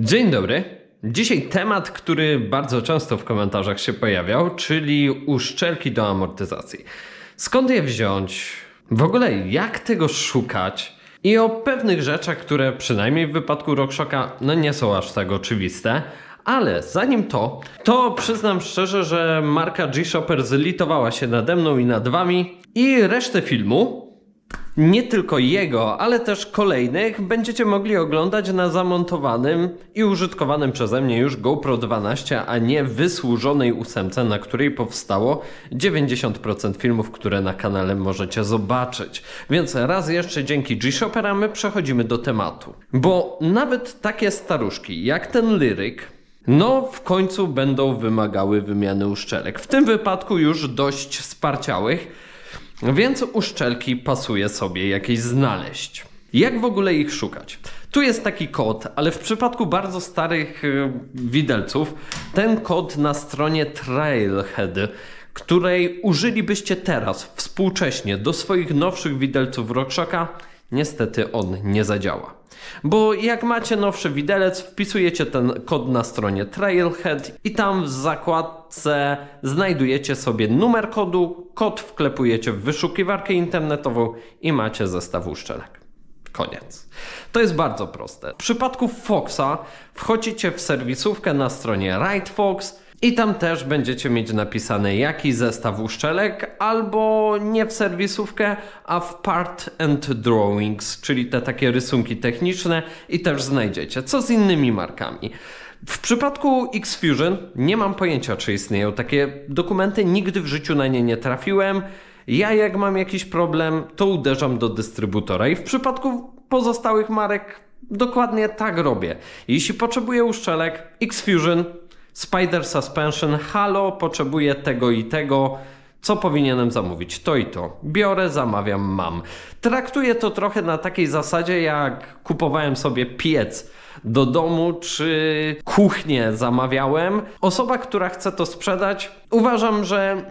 Dzień dobry. Dzisiaj temat, który bardzo często w komentarzach się pojawiał, czyli uszczelki do amortyzacji. Skąd je wziąć? W ogóle jak tego szukać? I o pewnych rzeczach, które przynajmniej w wypadku RockShocka no nie są aż tak oczywiste. Ale zanim to, to przyznam szczerze, że marka G-Shopper zlitowała się nade mną i nad wami i resztę filmu nie tylko jego, ale też kolejnych będziecie mogli oglądać na zamontowanym i użytkowanym przeze mnie już GoPro 12, a nie wysłużonej ósemce, na której powstało 90% filmów, które na kanale możecie zobaczyć. Więc raz jeszcze dzięki G-Shoppera my przechodzimy do tematu. Bo nawet takie staruszki jak ten Lyryk, no, w końcu będą wymagały wymiany uszczelek. W tym wypadku już dość sparciałych, więc uszczelki pasuje sobie jakieś znaleźć. Jak w ogóle ich szukać? Tu jest taki kod, ale w przypadku bardzo starych y, widelców, ten kod na stronie Trailhead, której użylibyście teraz, współcześnie, do swoich nowszych widelców RockShocka, niestety on nie zadziała. Bo jak macie nowszy widelec, wpisujecie ten kod na stronie Trailhead i tam w zakładce znajdujecie sobie numer kodu, kod wklepujecie w wyszukiwarkę internetową i macie zestaw uszczelek. Koniec. To jest bardzo proste. W przypadku Foxa wchodzicie w serwisówkę na stronie RightFox i tam też będziecie mieć napisane jaki zestaw uszczelek, albo nie w serwisówkę, a w Part and Drawings, czyli te takie rysunki techniczne i też znajdziecie. Co z innymi markami? W przypadku Xfusion nie mam pojęcia, czy istnieją takie dokumenty, nigdy w życiu na nie nie trafiłem. Ja jak mam jakiś problem, to uderzam do dystrybutora i w przypadku pozostałych marek dokładnie tak robię. Jeśli potrzebuję uszczelek, Xfusion, Spider Suspension, Halo, potrzebuję tego i tego. Co powinienem zamówić? To i to. Biorę, zamawiam, mam. Traktuję to trochę na takiej zasadzie, jak kupowałem sobie piec do domu, czy kuchnię zamawiałem. Osoba, która chce to sprzedać, uważam, że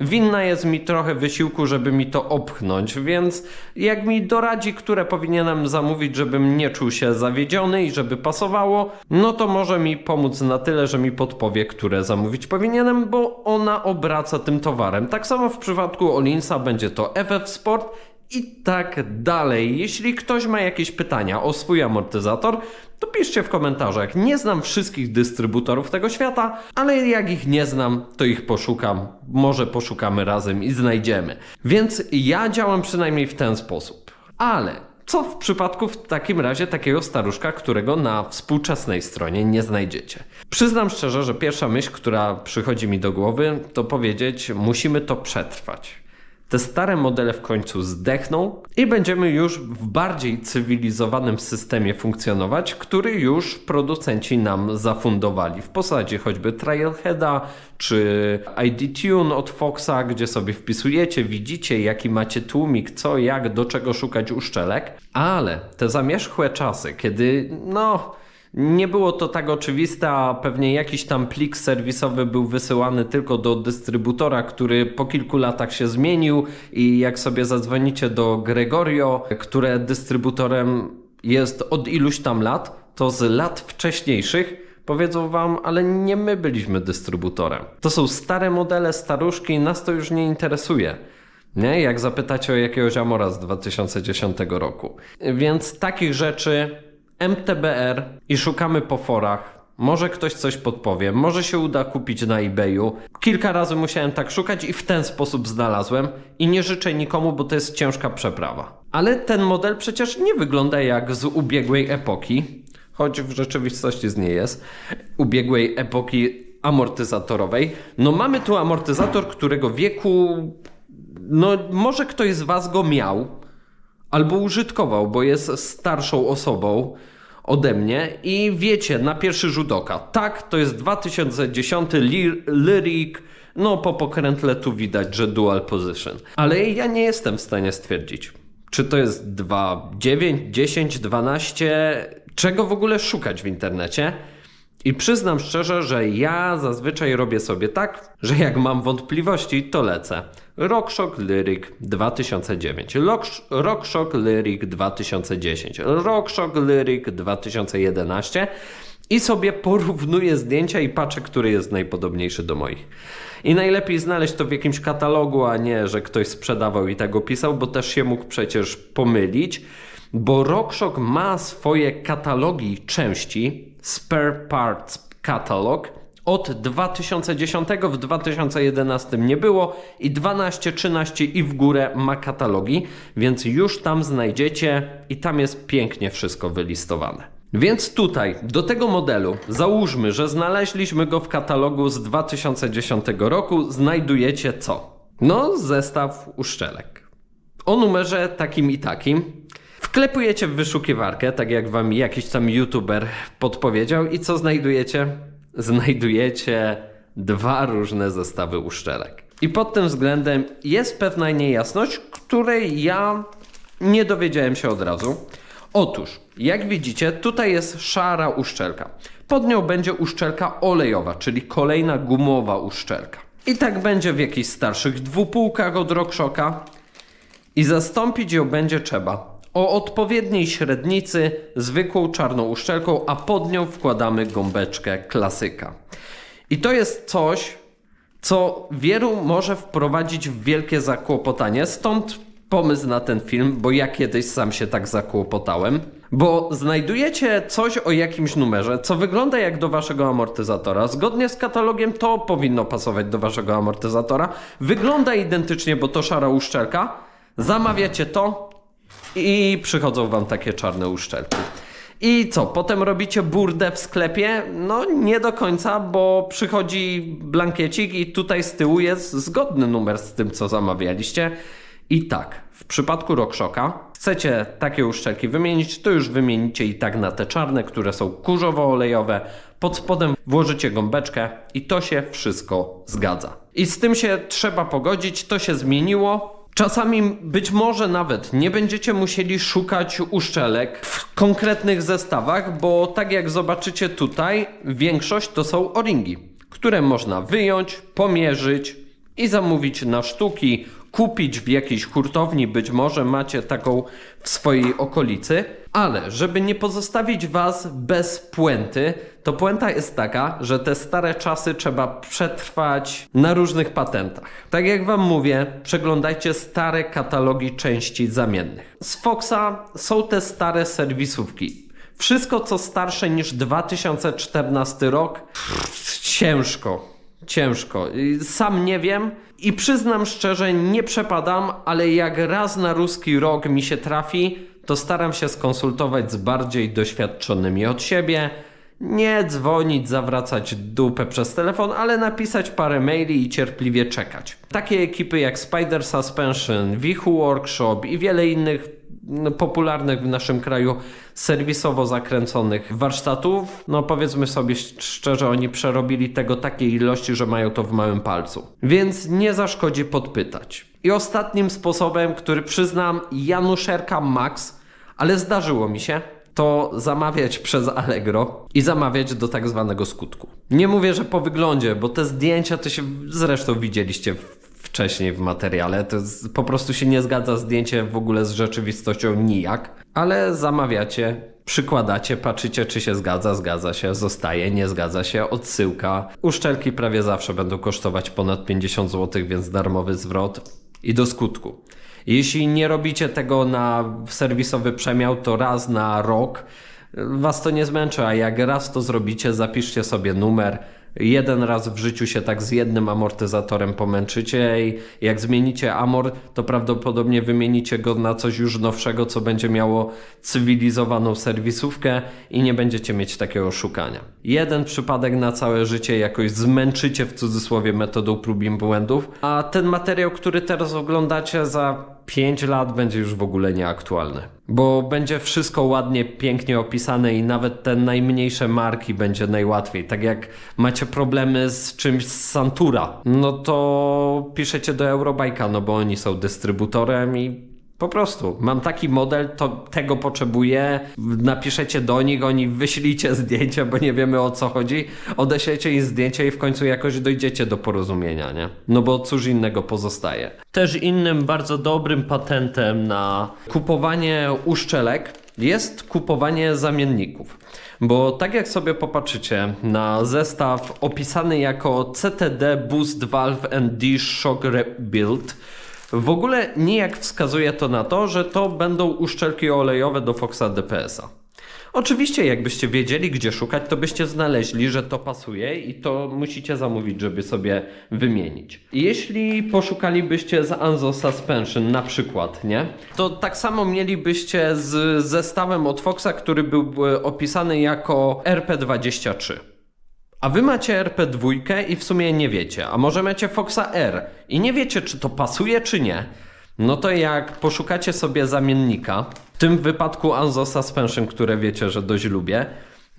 Winna jest mi trochę wysiłku, żeby mi to opchnąć, więc jak mi doradzi, które powinienem zamówić, żebym nie czuł się zawiedziony i żeby pasowało, no to może mi pomóc na tyle, że mi podpowie, które zamówić powinienem, bo ona obraca tym towarem. Tak samo w przypadku Olinsa będzie to FF Sport i tak dalej. Jeśli ktoś ma jakieś pytania o swój amortyzator, to piszcie w komentarzach. Nie znam wszystkich dystrybutorów tego świata, ale jak ich nie znam, to ich poszukam. Może poszukamy razem i znajdziemy. Więc ja działam przynajmniej w ten sposób. Ale co w przypadku w takim razie takiego staruszka, którego na współczesnej stronie nie znajdziecie? Przyznam szczerze, że pierwsza myśl, która przychodzi mi do głowy, to powiedzieć: musimy to przetrwać te stare modele w końcu zdechną i będziemy już w bardziej cywilizowanym systemie funkcjonować, który już producenci nam zafundowali. W posadzie choćby Trailheada czy ID Tune od Foxa, gdzie sobie wpisujecie, widzicie jaki macie tłumik, co, jak, do czego szukać uszczelek, ale te zamierzchłe czasy, kiedy no nie było to tak oczywiste, a pewnie jakiś tam plik serwisowy był wysyłany tylko do dystrybutora, który po kilku latach się zmienił i jak sobie zadzwonicie do Gregorio, które dystrybutorem jest od iluś tam lat, to z lat wcześniejszych powiedzą wam, ale nie my byliśmy dystrybutorem. To są stare modele, staruszki, nas to już nie interesuje. Nie? Jak zapytacie o jakiegoś Amora z 2010 roku. Więc takich rzeczy MTBR i szukamy po forach. Może ktoś coś podpowie, może się uda kupić na eBayu. Kilka razy musiałem tak szukać i w ten sposób znalazłem i nie życzę nikomu, bo to jest ciężka przeprawa. Ale ten model przecież nie wygląda jak z ubiegłej epoki, choć w rzeczywistości z niej jest, ubiegłej epoki amortyzatorowej. No mamy tu amortyzator, którego wieku, no może ktoś z Was go miał, albo użytkował, bo jest starszą osobą ode mnie i wiecie na pierwszy rzut oka, tak, to jest 2010 Lyric, no po pokrętle tu widać, że dual position. Ale ja nie jestem w stanie stwierdzić, czy to jest 2, 9, 10, 12, czego w ogóle szukać w internecie. I przyznam szczerze, że ja zazwyczaj robię sobie tak, że jak mam wątpliwości, to lecę. RockShock Lyric 2009, RockShock Lyric 2010, RockShock Lyric 2011 i sobie porównuję zdjęcia i patrzę, który jest najpodobniejszy do moich. I najlepiej znaleźć to w jakimś katalogu, a nie, że ktoś sprzedawał i tak opisał, bo też się mógł przecież pomylić, bo RockShox ma swoje katalogi części, Spare Parts Catalog, od 2010 w 2011 nie było i 12, 13 i w górę ma katalogi, więc już tam znajdziecie i tam jest pięknie wszystko wylistowane. Więc tutaj, do tego modelu, załóżmy, że znaleźliśmy go w katalogu z 2010 roku, znajdujecie co? No, zestaw uszczelek. O numerze takim i takim. Wklepujecie w wyszukiwarkę, tak jak wam jakiś tam youtuber podpowiedział, i co znajdujecie? Znajdujecie dwa różne zestawy uszczelek. I pod tym względem jest pewna niejasność, której ja nie dowiedziałem się od razu. Otóż, jak widzicie, tutaj jest szara uszczelka. Pod nią będzie uszczelka olejowa, czyli kolejna gumowa uszczelka. I tak będzie w jakichś starszych dwupółkach od RockShoxa. I zastąpić ją będzie trzeba o odpowiedniej średnicy zwykłą czarną uszczelką, a pod nią wkładamy gąbeczkę klasyka. I to jest coś, co wielu może wprowadzić w wielkie zakłopotanie, stąd pomysł na ten film, bo ja kiedyś sam się tak zakłopotałem. Bo znajdujecie coś o jakimś numerze, co wygląda jak do waszego amortyzatora. Zgodnie z katalogiem to powinno pasować do waszego amortyzatora. Wygląda identycznie, bo to szara uszczelka. Zamawiacie to i przychodzą wam takie czarne uszczelki. I co, potem robicie burdę w sklepie? No nie do końca, bo przychodzi blankiecik i tutaj z tyłu jest zgodny numer z tym, co zamawialiście. I tak, w przypadku RockShoxa chcecie takie uszczelki wymienić, to już wymienicie i tak na te czarne, które są kurzowo-olejowe. Pod spodem włożycie gąbeczkę i to się wszystko zgadza. I z tym się trzeba pogodzić, to się zmieniło. Czasami być może nawet nie będziecie musieli szukać uszczelek w konkretnych zestawach, bo tak jak zobaczycie tutaj, większość to są o-ringi, które można wyjąć, pomierzyć i zamówić na sztuki, kupić w jakiejś hurtowni, być może macie taką w swojej okolicy, ale żeby nie pozostawić Was bez puenty, to puenta jest taka, że te stare czasy trzeba przetrwać na różnych patentach. Tak jak Wam mówię, przeglądajcie stare katalogi części zamiennych. Z Foxa są te stare serwisówki. Wszystko, co starsze niż 2014 rok, ciężko. Ciężko. Sam nie wiem i przyznam szczerze, nie przepadam, ale jak raz na ruski rok mi się trafi, to staram się skonsultować z bardziej doświadczonymi od siebie. Nie dzwonić, zawracać dupę przez telefon, ale napisać parę maili i cierpliwie czekać. Takie ekipy jak Spider Suspension, Wichu Workshop i wiele innych popularnych w naszym kraju serwisowo zakręconych warsztatów, no powiedzmy sobie szczerze, oni przerobili tego takiej ilości, że mają to w małym palcu. Więc nie zaszkodzi podpytać. I ostatnim sposobem, który przyznam, Januszerka Max, ale zdarzyło mi się, to zamawiać przez Allegro i zamawiać do tak zwanego skutku. Nie mówię, że po wyglądzie, bo te zdjęcia to się zresztą widzieliście wcześniej w materiale. To jest, po prostu się nie zgadza zdjęcie w ogóle z rzeczywistością nijak, ale zamawiacie, przykładacie, patrzycie czy się zgadza, zgadza się, zostaje, nie zgadza się, odsyłka. Uszczelki prawie zawsze będą kosztować ponad 50 zł, więc darmowy zwrot i do skutku. Jeśli nie robicie tego na serwisowy przemiał, to raz na rok was to nie zmęczy, a jak raz to zrobicie, zapiszcie sobie numer, jeden raz w życiu się tak z jednym amortyzatorem pomęczycie i jak zmienicie amor, to prawdopodobnie wymienicie go na coś już nowszego, co będzie miało cywilizowaną serwisówkę i nie będziecie mieć takiego szukania. Jeden przypadek na całe życie jakoś zmęczycie w cudzysłowie metodą prób i błędów, a ten materiał, który teraz oglądacie za 5 lat będzie już w ogóle nieaktualny. Bo będzie wszystko ładnie, pięknie opisane i nawet te najmniejsze marki będzie najłatwiej. Tak jak macie problemy z czymś z Santura, no to piszecie do Eurobajka, no bo oni są dystrybutorem i po prostu, mam taki model, to tego potrzebuję, napiszecie do nich, oni wyślijcie zdjęcia, bo nie wiemy o co chodzi, odeślecie im zdjęcia i w końcu jakoś dojdziecie do porozumienia, nie? No bo cóż innego pozostaje. Też innym bardzo dobrym patentem na kupowanie uszczelek jest kupowanie zamienników. Bo tak jak sobie popatrzycie na zestaw opisany jako CTD Boost Valve ND Shock Rebuild, w ogóle nijak wskazuje to na to, że to będą uszczelki olejowe do Foxa DPS-a. Oczywiście, jakbyście wiedzieli, gdzie szukać, to byście znaleźli, że to pasuje i to musicie zamówić, żeby sobie wymienić. Jeśli poszukalibyście z Anzo Suspension na przykład, nie? To tak samo mielibyście z zestawem od Foxa, który był e, opisany jako RP23. A wy macie RP2 i w sumie nie wiecie, a może macie Foxa R i nie wiecie, czy to pasuje, czy nie. No to jak poszukacie sobie zamiennika, w tym wypadku Anzo Suspension, które wiecie, że dość lubię,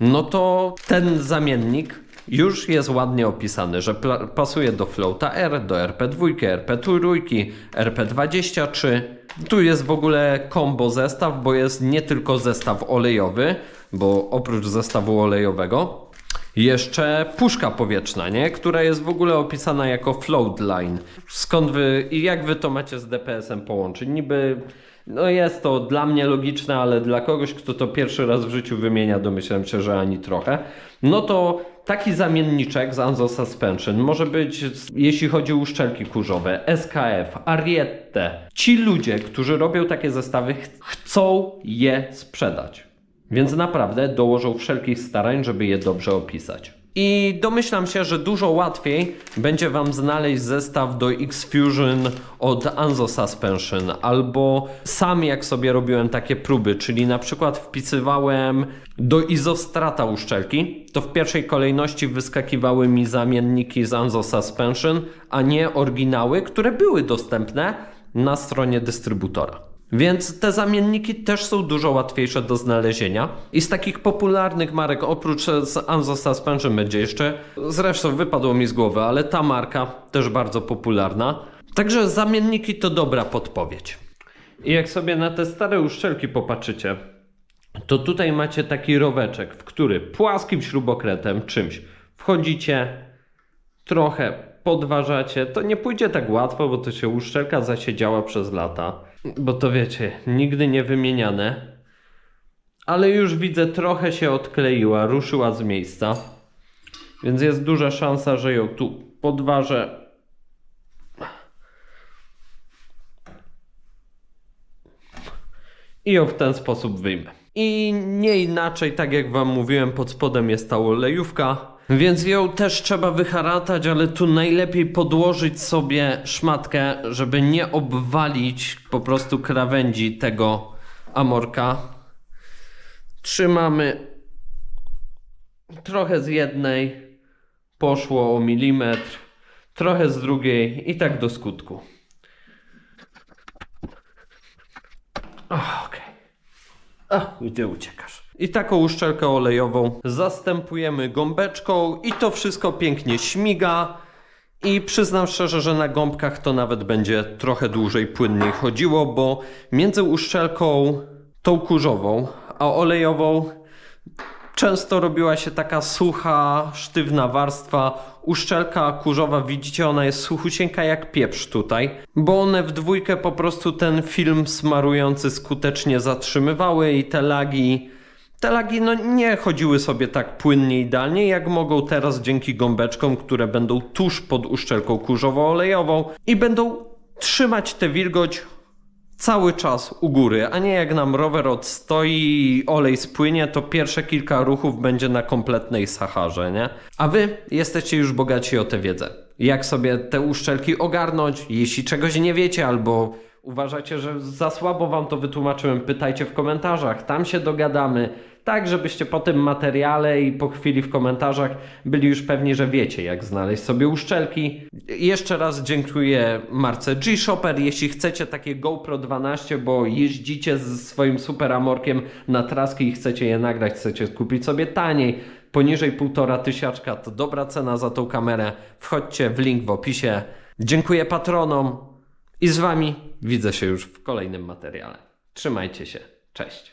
no to ten zamiennik już jest ładnie opisany, że pasuje do Floata R, do RP2, RP3, RP23. Tu jest w ogóle combo zestaw, bo jest nie tylko zestaw olejowy, bo oprócz zestawu olejowego jeszcze puszka powietrzna, nie? która jest w ogóle opisana jako float line. Skąd wy i jak wy to macie z DPS-em połączyć? Niby no jest to dla mnie logiczne, ale dla kogoś, kto to pierwszy raz w życiu wymienia, domyślam się, że ani trochę. No to taki zamienniczek z Anzo Suspension może być, jeśli chodzi o uszczelki kurzowe, SKF, Ariete. Ci ludzie, którzy robią takie zestawy, ch- chcą je sprzedać. Więc naprawdę dołożą wszelkich starań, żeby je dobrze opisać. I domyślam się, że dużo łatwiej będzie Wam znaleźć zestaw do X-Fusion od Anzo Suspension, albo sam jak sobie robiłem takie próby, czyli na przykład wpisywałem do izostrata uszczelki, to w pierwszej kolejności wyskakiwały mi zamienniki z Anzo Suspension, a nie oryginały, które były dostępne na stronie dystrybutora. Więc te zamienniki też są dużo łatwiejsze do znalezienia. I z takich popularnych marek, oprócz z Anzo Suspension będzie jeszcze, zresztą wypadło mi z głowy, ale ta marka też bardzo popularna. Także zamienniki to dobra podpowiedź. I jak sobie na te stare uszczelki popatrzycie, to tutaj macie taki roweczek, w który płaskim śrubokrętem czymś wchodzicie, trochę podważacie. To nie pójdzie tak łatwo, bo to się uszczelka zasiedziała przez lata. Bo to wiecie, nigdy nie wymieniane. Ale już widzę, trochę się odkleiła, ruszyła z miejsca. Więc jest duża szansa, że ją tu podważę. I ją w ten sposób wyjmę. I nie inaczej, tak jak wam mówiłem, pod spodem jest ta olejówka, więc ją też trzeba wyharatać, ale tu najlepiej podłożyć sobie szmatkę, żeby nie obwalić po prostu krawędzi tego amorka. Trzymamy trochę z jednej, poszło o milimetr, trochę z drugiej i tak do skutku. O, Okej. Ach, gdzie uciekasz? I taką uszczelkę olejową zastępujemy gąbeczką i to wszystko pięknie śmiga. I przyznam szczerze, że na gąbkach to nawet będzie trochę dłużej, płynniej chodziło, bo między uszczelką tą kurzową, a olejową często robiła się taka sucha, sztywna warstwa. Uszczelka kurzowa, widzicie, ona jest suchusieńka jak pieprz tutaj, bo one w dwójkę po prostu ten film smarujący skutecznie zatrzymywały i te lagi, te lagi no nie chodziły sobie tak płynnie idealnie, jak mogą teraz dzięki gąbeczkom, które będą tuż pod uszczelką kurzowo-olejową i będą trzymać tę wilgoć cały czas u góry, a nie jak nam rower odstoi i olej spłynie, to pierwsze kilka ruchów będzie na kompletnej Saharze, nie? A wy jesteście już bogaci o tę wiedzę. Jak sobie te uszczelki ogarnąć, jeśli czegoś nie wiecie albo uważacie, że za słabo wam to wytłumaczyłem, pytajcie w komentarzach, tam się dogadamy. Tak, żebyście po tym materiale i po chwili w komentarzach byli już pewni, że wiecie, jak znaleźć sobie uszczelki. Jeszcze raz dziękuję marce G-Shopper. Jeśli chcecie takie GoPro 12, bo jeździcie z swoim super amorkiem na traski i chcecie je nagrać, chcecie kupić sobie taniej, poniżej półtora tysiaczka, to dobra cena za tą kamerę. Wchodźcie w link w opisie. Dziękuję patronom i z wami widzę się już w kolejnym materiale. Trzymajcie się. Cześć.